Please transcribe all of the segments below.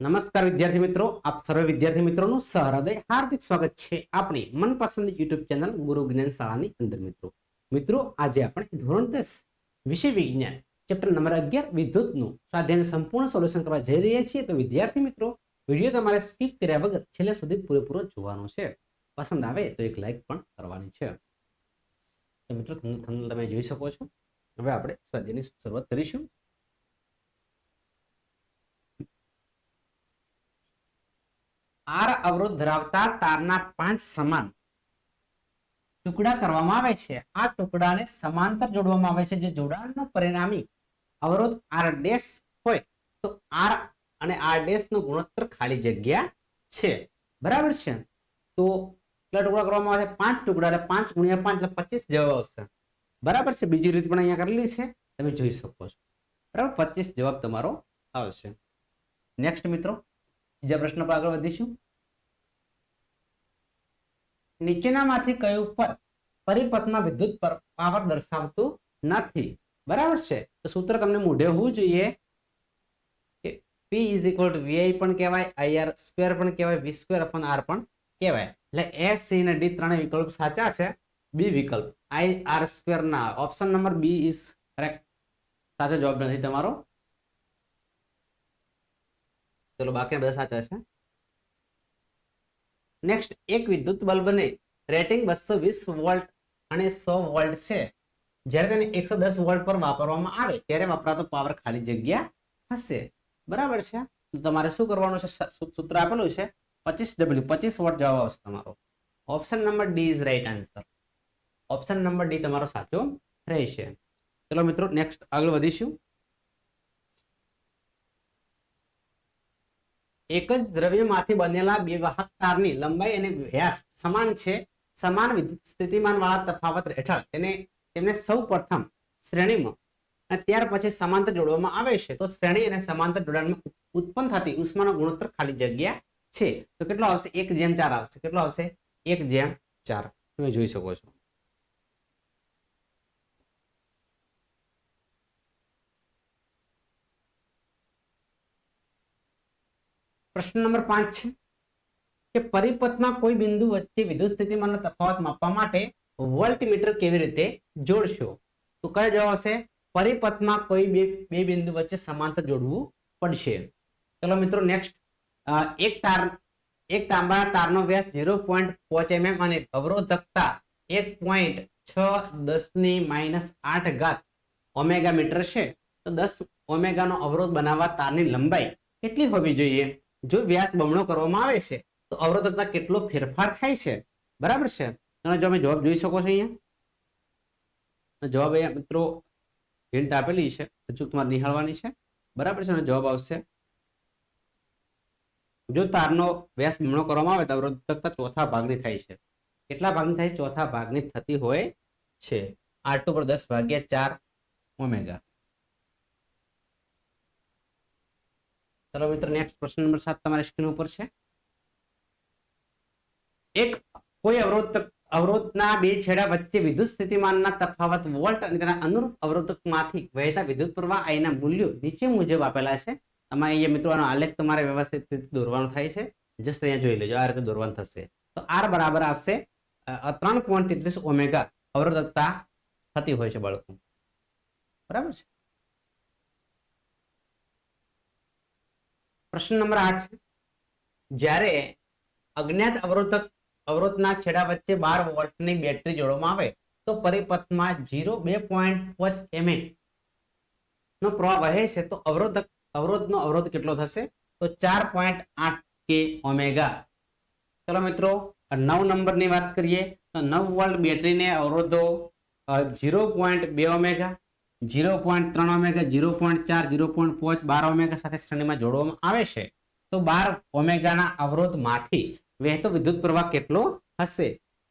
નમસ્કાર વિદ્યાર્થી મિત્રો, આપ સર્વે વિદ્યાર્થી મિત્રોનું સહૃદય, હાર્દિક સ્વાગત છે આપણી મનપસંદ યુટ્યુબ ચેનલ ગુરુ જ્ઞાન શાળાની અંદર મિત્રો. મિત્રો, આજે આપણે ધોરણ દસ, વિષય વિજ્ઞાન ચેપ્ટર નંબર અગિયાર, વિદ્યુતનું સ્વાધ્યાયનું સંપૂર્ણ સોલ્યુશન કરવા જઈ રહ્યા છીએ. તો વિદ્યાર્થી મિત્રો, વીડિયો તમારે સ્કીપ કર્યા વગર છેલ્લે સુધી પૂરેપૂરો જોવાનો છે. પસંદ આવે તો એક લાઈક પણ કરવાની છે. મિત્રો તમે જોઈ શકો છો. હવે આપણે સ્વાધ્યાયની શરૂઆત કરીશું. આર અવરોધ ધરાવતા તારના પાંચ સમાન ટુકડા કરવામાં આવે છે. આ ટુકડાને સમાંતર જોડવામાં આવે છે. જે જોડાણનો પરિણામી અવરોધ આર ડેશ હોય તો આર અને આર ડેશ નો ગુણોત્તર ખાલી જગ્યા છે. બરાબર છે? તો કેટલા ટુકડા કરવામાં આવે છે? પાંચ ટુકડા એટલે પાંચ ગુણ્યા પાંચ એટલે પચીસ જવાબ આવશે. બરાબર છે? બીજી રીત પણ અહીંયા કરેલી છે. તમે જોઈ શકો છો. બરાબર? પચીસ જવાબ તમારો આવશે. નેક્સ્ટ મિત્રો, બીજા પ્રશ્ન પર આગળ વધીશું. નીચેનામાંથી કયું પદ પરિપથમાં વિદ્યુત પાવર દર્શાવતું નથી? બરાબર છે? તો સૂત્ર તમને મોઢે હોવું જોઈએ કે P is equal to VI પણ કહેવાય આઈઆર સ્ક્વેર પણ કહેવાય વી સ્ક્વેર અપન આર પણ કહેવાય. એટલે એસ સી અને ડી ત્રણેય વિકલ્પ સાચા છે બી વિકલ્પ. આઈ આર સ્ક્વેર ના option number B is correct સાચો જવાબ નથી તમારો. ચલો બાકી બધા સાચા છે. નેક્સ્ટ એક વિદ્યુત બલ્બને રેટિંગ બસો વીસ વોલ્ટ અને સો વોલ્ટ છે. જ્યારે તેને એકસો દસ વોલ્ટ પર વાપરવામાં આવે, ત્યારે વપરાતો પાવર ખાલી જગ્યા હશે. બરાબર છે? તમારે શું કરવાનું છે? સૂત્ર આપેલું છે? પચીસ ડબલ્યુ, પચીસ વોટ જવાબ આવશે તમારો. Option number D is right answer option number D તમારો સાચો રહેશે. ચલો મિત્રો નેક્સ્ટ આગળ વધીશું. એક જ દ્રવ્યમાંથી બનેલા બે વાહક તારની લંબાઈ અને વ્યાસ સમાન છે. સમાન વિદ્યુત સ્થિતિમાન વાળા તફાવત હેઠળ તેને તેમને સૌ પ્રથમ શ્રેણીમાં અને ત્યાર પછી સમાંતર જોડવામાં આવે છે. તો શ્રેણી અને સમાંતર જોડાણમાં ઉત્પન્ન થતી ઉષ્માનો ગુણોત્તર ખાલી જગ્યા છે. તો કેટલો આવશે? એક જેમ ચાર આવશે. કેટલો આવશે? એક જેમ ચાર. તમે જોઈ શકો છો. પ્રશ્ન નંબર પાંચ છે કે પરિપથમાં કોઈ બિંદુ વચ્ચે વિદ્યુત સ્થિતિમાનનો તફાવત માપવા માટે વોલ્ટમીટર કેવી રીતે જોડશો? તો કયો જવાબ હશે પરિપથમાં કોઈ બે બે બિંદુ વચ્ચે સમાંતર જોડવું પડશે. ચલો મિત્રો નેક્સ્ટ એક તાર, એક તાંબાના તારનો વ્યાસ ઝીરો પોઈન્ટ પાંચ mm અને અવરોધકતા એક પોઈન્ટ છ દસની માઇનસ આઠ ઘાત ઓમેગા મીટર છે. તો દસ ઓમેગાનો અવરોધ બનાવવા તારની લંબાઈ કેટલી હોવી જોઈએ? જો વ્યાસ બમણો કરવામાં આવે છે, તો અવરોધકતા કેટલો ફેરફાર થાય છે? બરાબર છે? તમે જો અમે જવાબ જોઈ શકો છો અહીંયા. જવાબ અહીંયા મિત્રો હિન્ટ આપેલી છે, હજુ તમારે નિહાળવાની છે. બરાબર છે? જવાબ આવશે. જો તારનો વ્યાસ બમણો કરવામાં આવે તો અવરોધકતા ચોથા ભાગની થાય છે. કેટલા ભાગની થાય? ચોથા ભાગની થતી હોય છે. આર ટુ પર દસ ભાગ્યા ચાર ઓમેગા. ચલો મિત્રો નેક્સ્ટ પ્રશ્ન નંબર સાત તમારી સ્ક્રીન ઉપર છે. એક કોઈ અવરોધ, અવરોધના બે છેડા વચ્ચે વિદ્યુત સ્થિતિમાનના તફાવત વોલ્ટ અને તેના અનુરૂપ અવરોધકમાંથી વહેતા વિદ્યુત પ્રવાહ આઈના મૂલ્યો નીચે મુજબ આપેલા છે. તમારે અહીંયા મિત્રો આલેખ તમારે વ્યવસ્થિત રીતે દોરવાનો થાય છે. જસ્ટ અહીંયા જોઈ લેજો, આ રીતે દોરવાનું થશે. તો આર બરાબર આવશે ત્રણ પોઈન્ટ તેત્રીસ ઓમેગા અવરોધકતા થતી હોય છે બાળકો. બરાબર છે? પ્રશ્ન નંબર આઠ છે. જ્યારે અજ્ઞાત અવરોધક અવરોધના છેડા વચ્ચે બાર વોલ્ટની બેટરી જોડવામાં આવે, તો પરિપથમાં જીરો બે પોઈન્ટ પાંચ એમએ નો પ્રવાહ વહે છે, તો અવરોધક અવરોધનો અવરોધ કેટલો થશે? તો ચાર પોઈન્ટ આઠ કે ઓમેગા. ચલો મિત્રો નવ નંબરની વાત કરીએ, તો નવ વોલ્ટ બેટરીને અવરોધો જીરો પોઈન્ટ બે ઓમેગા જીરો પોઈન્ટ ત્રણ ઓમેગા, જીરો પોઈન્ટ ચાર, જીરો પોઈન્ટ પાંચ, બાર ઓમેગા સાથે શ્રેણીમાં જોડવામાં આવે છે, તો બાર ઓમેગાના અવરોધમાંથી વહેતો વિદ્યુત પ્રવાહ કેટલો હશે?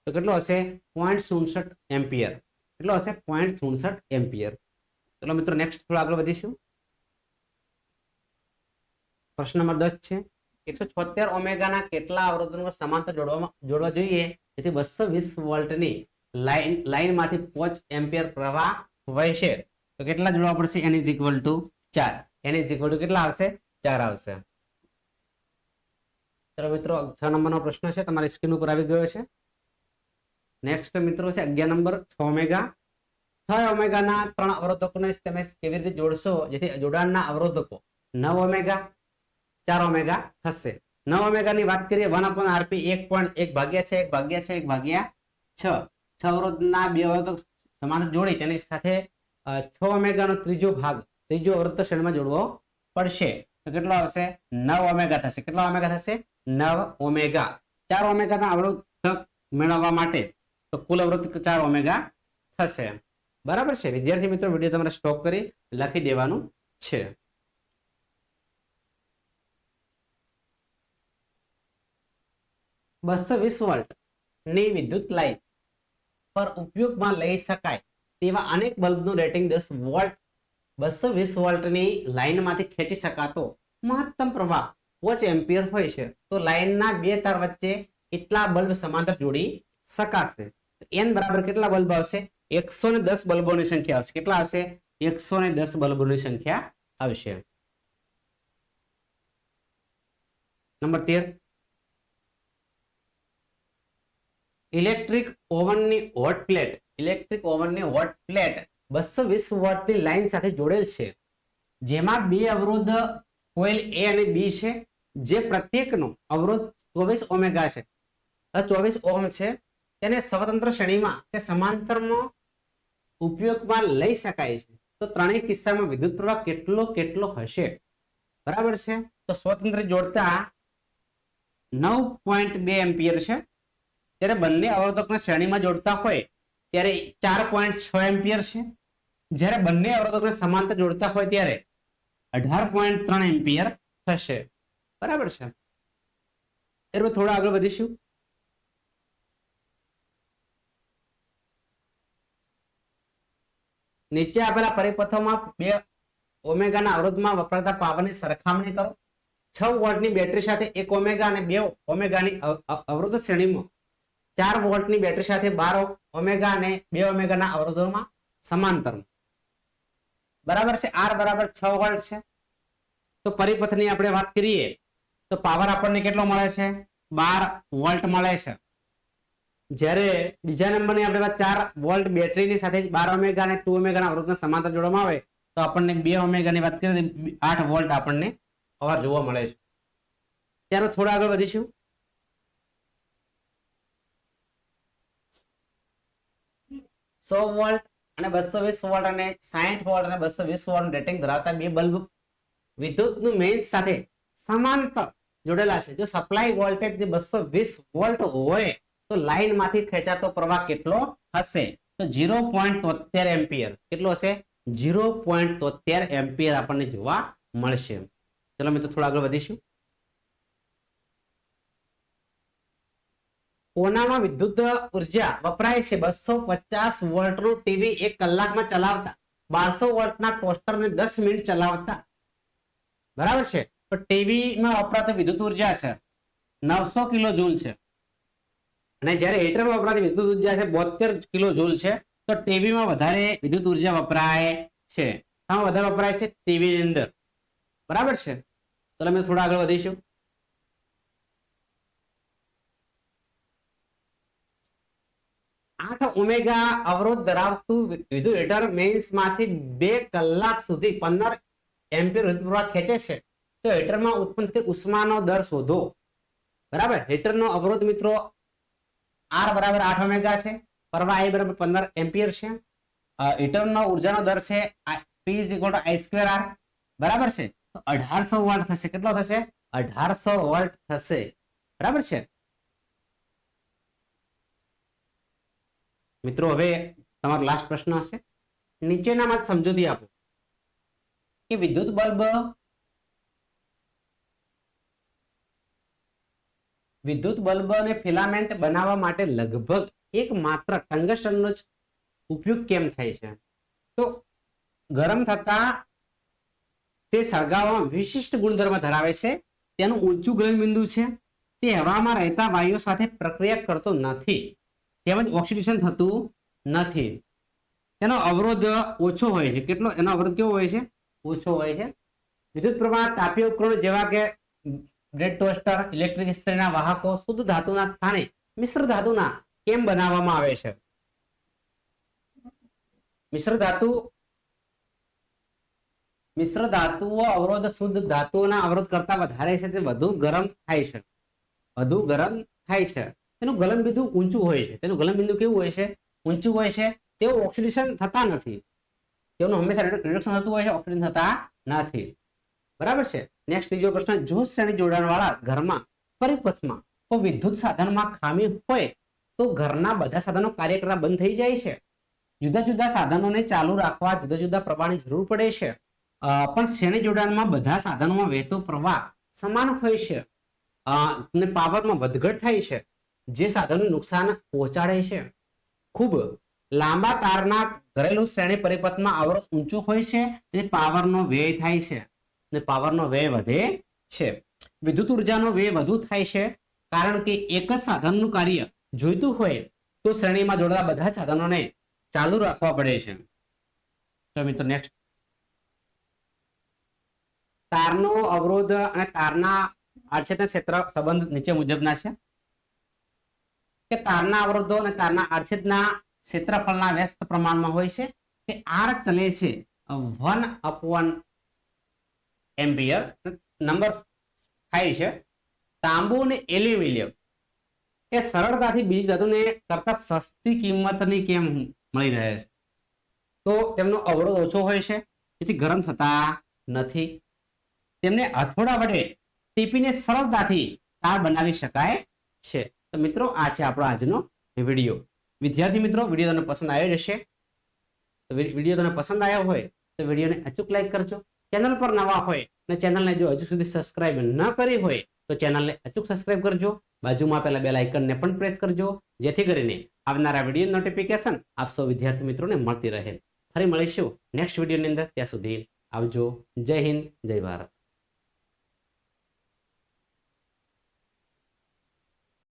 તો કેટલો હશે? પોઈન્ટ સુડસઠ એમ્પિયર. કેટલો હશે? પોઈન્ટ સુડસઠ એમ્પિયર. ચલો મિત્રો નેક્સ્ટ થોડો આગળ વધીશું. પ્રશ્ન નંબર દસ છે. એકસો છોતેર ઓમેગાના કેટલા અવરોધનો સમાંતર જોડવામાં, જોડવા જોઈએ? જેથી બસો વીસ વોલ્ટની લાઈન લાઇનમાંથી પાંચ એમ્પિયર પ્રવાહ વહેશે તો કેટલા જોડવા પડશે? એન ઇઝ ઇક્વલ ટુ ચાર. એન ઇઝ ઇક્વલ ટુ કેટલા આવશે? ચાર આવશે. ચલો મિત્રો છ નંબરનો પ્રશ્ન છે. તમારી સ્ક્રીન ઉપર આવી ગયો છે. નેક્સ્ટ મિત્રો છે અગિયાર નંબર, છ ઓમેગા. છ ઓમેગાના ત્રણ અવરોધકોને તમે કેવી રીતે જોડશો? જેથી જોડાણના અવરોધકો. નવ ઓમેગા, ચાર ઓમેગા થશે. નવ ઓમેગાની વાત કરીએ, વન અપોન આરપી એક પોઈન્ટ એક ભાગ્યા છે, એક ભાગ્યા છે, એક ભાગ્યા છ. છ અવરોધના બે અવરોધક સમાન જોડી, તેની સાથે છ ઓમેગાનો ત્રીજો ભાગ, ત્રીજો અવરોધ શ્રેણીમાં જોડવો પડશે. તો કેટલો આવશે? નવ ઓમેગા થશે. કેટલા ઓમેગા થશે? નવ ઓમેગા. ચાર ઓમેગાના અવરોધક મેળવવા માટે તો કુલ અવરોધ ચાર ઓમેગા થશે. બરાબર છે? વિદ્યાર્થી મિત્રો, વીડિયો તમારે સ્ટોપ કરી લખી દેવાનું છે. બસો વીસ વોલ્ટની વિદ્યુત લાઇન પર ઉપયોગમાં લઈ શકાય તેવા અનેક બલ્બનું રેટિંગ દસ વોલ્ટ, બસો વીસ વોલ્ટની લાઇનમાંથી ખેંચી શકાતો મહત્તમ પ્રવાહ પોચ એમ્પિયર હોય છે. તો લાઇનના બે તાર વચ્ચે કેટલા બલ્બ સમાંતર જોડી શકાશે? એન બરાબર કેટલા બલ્બ આવશે? એકસો ને દસ બલ્બોની સંખ્યા આવશે. કેટલા આવશે? એકસો ને દસ બલ્બોની સંખ્યા આવશે. નંબર તેર. ઇલેક્ટ્રિક ઓવનની હોટ પ્લેટ ઇલેક્ટ્રિક ઓવનની વોટ પ્લેટ બસો વીસ વોટની લાઇન સાથે જોડેલ છે. જેમાં બે અવરોધ કોઇલ એ અને બી છે, જે પ્રત્યેકનો અવરોધ ચોવીસ ઓમેગા છે. ચોવીસ ઓમ છે. તેને સ્વતંત્ર શ્રેણીમાં કે સમાંતરમાં ઉપયોગમાં લઈ શકાય છે. તો ત્રણેય કિસ્સામાં વિદ્યુત પ્રવાહ કેટલો કેટલો હશે? બરાબર છે? તો સ્વતંત્ર જોડતા નવ પોઈન્ટ બે એમ્પિયર છે. ત્યારે બંને અવરોધકને શ્રેણીમાં જોડતા હોય ત્યારે ચાર પોઈન્ટ છ એમ્પિયર છે. જ્યારે બંને અવરોધકને સમાંતર જોડતા હોય ત્યારે અઢાર પોઈન્ટ ત્રણ એમ્પિયર થશે. બરાબર છે? એનું થોડા આગળ વધીશું. નીચે આપેલા પરિપથોમાં બે ઓમેગાના અવરોધમાં વપરાતા પાવરની સરખામણી કરો. છ વોટની બેટરી સાથે એક ઓમેગા અને બે ઓમેગાની અવ- અવ- અવરોધ શ્રેણીમાં ચાર વોલ્ટની બેટરી સાથે બાર ઓમેગા અને બે ઓમેગાના અવરોધોમાં સમાંતર. બરાબર છે? આર બરાબર છ વોલ્ટ છે. તો પરિપથની આપણે વાત કરીએ, તો પાવર આપણને કેટલો મળે છે? બાર વોલ્ટ મળે છે. જ્યારે બીજા નંબરની આપણે વાત ચાર વોલ્ટ બેટરીની સાથે બાર ઓમેગા અને ટુ ઓમેગાના અવરોધને સમાંતર જોડવામાં આવે, તો આપણને બે ઓમેગાની વાત કરીએ આઠ વોલ્ટ આપણને અવાર જોવા મળે છે. ત્યારે થોડા આગળ વધીશું. સો વોલ્ટ અને બસો વીસ વોલ્ટ અને સાહીઠ વોલ્ટ અને બસો વીસ વોલ્ટ રેટિંગ ધરાવતા બે બલ્બ વિદ્યુતનું મેઇન્સ સાથે સમાંતર જોડેલા છે. જો સપ્લાય વોલ્ટેજ બસો વીસ વોલ્ટ હોય તો લાઇનમાંથી ખેંચાતો પ્રવાહ કેટલો હશે? તો ઝીરો પોઈન્ટ તોતેર એમ્પિયર. કેટલો હશે? ઝીરો પોઈન્ટ તોતેર એમ્પિયર આપણને જોવા મળશે. ચલો મિત્રો થોડા આગળ વધીશું. કોનામાં વિદ્યુત ઊર્જા વપરાય છે બસો પચાસ વોલ્ટનું ટીવી એક કલાકમાં ચલાવતા. બારસો વોલ્ટના ટોસ્ટરને દસ મિનિટ ચલાવતા. બરાબર છે? તો ટીવીમાં વપરાતી વિદ્યુત ઊર્જા છે નવસો કિલો જૂલ છે. અને જ્યારે હીટરમાં વપરાતી વિદ્યુત ઊર્જા છે બોતેર કિલો જૂલ છે, તો ટીવીમાં વધારે વિદ્યુત ઊર્જા વપરાય છે. આમાં વધારે વપરાય છે ટીવી ની અંદર. બરાબર છે? તો અમે થોડા આગળ વધીશું. આઠ ઓમેગા અવરોધ ધરાવતું વિદ્યુત હીટર મેઇન્સમાંથી બે કલાક સુધી પંદર એમ્પિયર વિદ્યુત ખેંચે છે. તો હીટરમાં ઉત્પન્ન થતી ઉષ્માનો દર શોધો. બરાબર? હીટરનો અવરોધ મિત્રો આર બરાબર આઠ ઓમેગા છે. પરવા આઈ બરાબર પંદર એમ્પિયર છે. હીટરનો ઉર્જાનો દર છે P is equal to I square R બરાબર છે? તો અઢારસો વોલ્ટ થશે. કેટલો થશે? અઢારસો વોલ્ટ થશે. બરાબર છે? મિત્રો, હવે તમારો લાસ્ટ પ્રશ્ન હશે. નીચેનામાં સમજૂતી આપો. કે વિદ્યુત બલ્બ વિદ્યુત બલ્બ અને ફિલામેન્ટ બનાવવા માટે લગભગ એક માત્ર ટંગસ્ટનનો જ ઉપયોગ કેમ થાય છે? તો ગરમ થતા તે સળગાવવા વિશિષ્ટ ગુણધર્મ ધરાવે છે. તેનું ઊંચું ગ્રહણ બિંદુ છે. તે હવામાં રહેતા વાયુઓ સાથે પ્રક્રિયા કરતો નથી. તેમજ ઓક્સિડેશન થતું નથી. તેનો અવરોધ ઓછો હોય છે. કેટલો? એનો અવરોધ કેવો હોય છે? ઓછો હોય છે. વિદ્યુત પ્રવાહ તાપીય ઉપકરણો જેવા કે બ્રેડ ટોસ્ટર, ઇલેક્ટ્રિક ઇસ્ત્રીના વાહકો, શુદ્ધ ધાતુના સ્થાને મિશ્ર ધાતુના કેમ બનાવવામાં આવે છે? મિશ્ર ધાતુ, મિશ્ર ધાતુઓ અવરોધ શુદ્ધ ધાતુઓના અવરોધ કરતા વધારે છે. તે વધુ ગરમ થાય છે. વધુ ગરમ થાય છે. તેનું ગલનબિંદુ ઊંચું હોય છે. તેનું ગલનબિંદુ કેવું હોય છે? ઊંચું હોય છે. તેઓ ઓક્સિડેશન થતા નથી. તેઓનું હંમેશા રિડક્શન થતું હોય છે ઓક્સિડેશન થતા નથી. બરાબર છે? નેક્સ્ટ ત્રીજો પ્રશ્ન, જો શ્રેણી જોડાણ વાળા ઘરમાં પરિપથમાં કોઈ વિદ્યુત સાધનમાં ખામી હોય તો ઘરના બધા સાધનો કાર્ય કરતા બંધ થઈ જાય છે. જુદા જુદા સાધનોને ચાલુ રાખવા જુદા જુદા પ્રવાહની જરૂર પડે છે. પણ શ્રેણી જોડાણમાં બધા સાધનોમાં વહેતો પ્રવાહ સમાન હોય છે. અને પાવરમાં વધઘટ થાય છે. જે સાધનો નુકસાન પહોંચાડે છે. ખૂબ લાંબા તારના ઘરેલું શ્રેણી પરિપથમાં અવરોધ ઊંચો હોય છે અને પાવરનો વ્યય થાય છે અને પાવરનો વ્યય વધે છે. વિદ્યુત ઉર્જાનો વ્યય વધુ થાય છે, કારણ કે એક જ સાધનનું કાર્ય જોઈતું હોય તો શ્રેણીમાં જોડાયેલા બધા સાધનોને ચાલુ રાખવા પડે છે. તો મિત્રો નેક્સ્ટ તારનો અવરોધ અને તારના આડછેદના ક્ષેત્ર સંબંધ નીચે મુજબના છે. કે તારના અવરોધો અને તારના આડછેદના ક્ષેત્રફળના વ્યસ્ત પ્રમાણમાં હોય છે કે આર ચલે છે one upon one ampere. Number five છે, તાંબુ અને એલ્યુમિનિયમ. એ સરળતાથી બીજી ધાતુને કરતા સસ્તી કિંમતની કેમ મળી રહે છે? તો તેમનો અવરોધ ઓછો હોય છે, જેથી ગરમ થતા નથી. તેમને હથોડા વડે ટીપીને સરળતાથી તાર બનાવી શકાય છે. તો મિત્રો, આ છે આપણો આજનો વીડિયો. વિદ્યાર્થી મિત્રો, વીડિયો તમને પસંદ આવ્યો હશે. તો વીડિયો તમને પસંદ આવ્યો હોય, તો વિડીયોને અચૂક લાઈક કરજો. ચેનલ પર નવા હોય અને ચેનલને જો હજુ સુધી સબસ્ક્રાઇબ ન કરી હોય, તો ચેનલને અચૂક સબસ્ક્રાઇબ કરજો. બાજુમાં પેલા બેલ આઇકનને પણ પ્રેસ કરજો. જેથી કરીને આવનારા વીડિયો નોટિફિકેશન આપ સૌ વિદ્યાર્થી મિત્રોને મળતી રહે. ફરી મળીશું નેક્સ્ટ વિડીયોની અંદર. ત્યાં સુધી આવજો. જય હિન્દ, જય ભારત.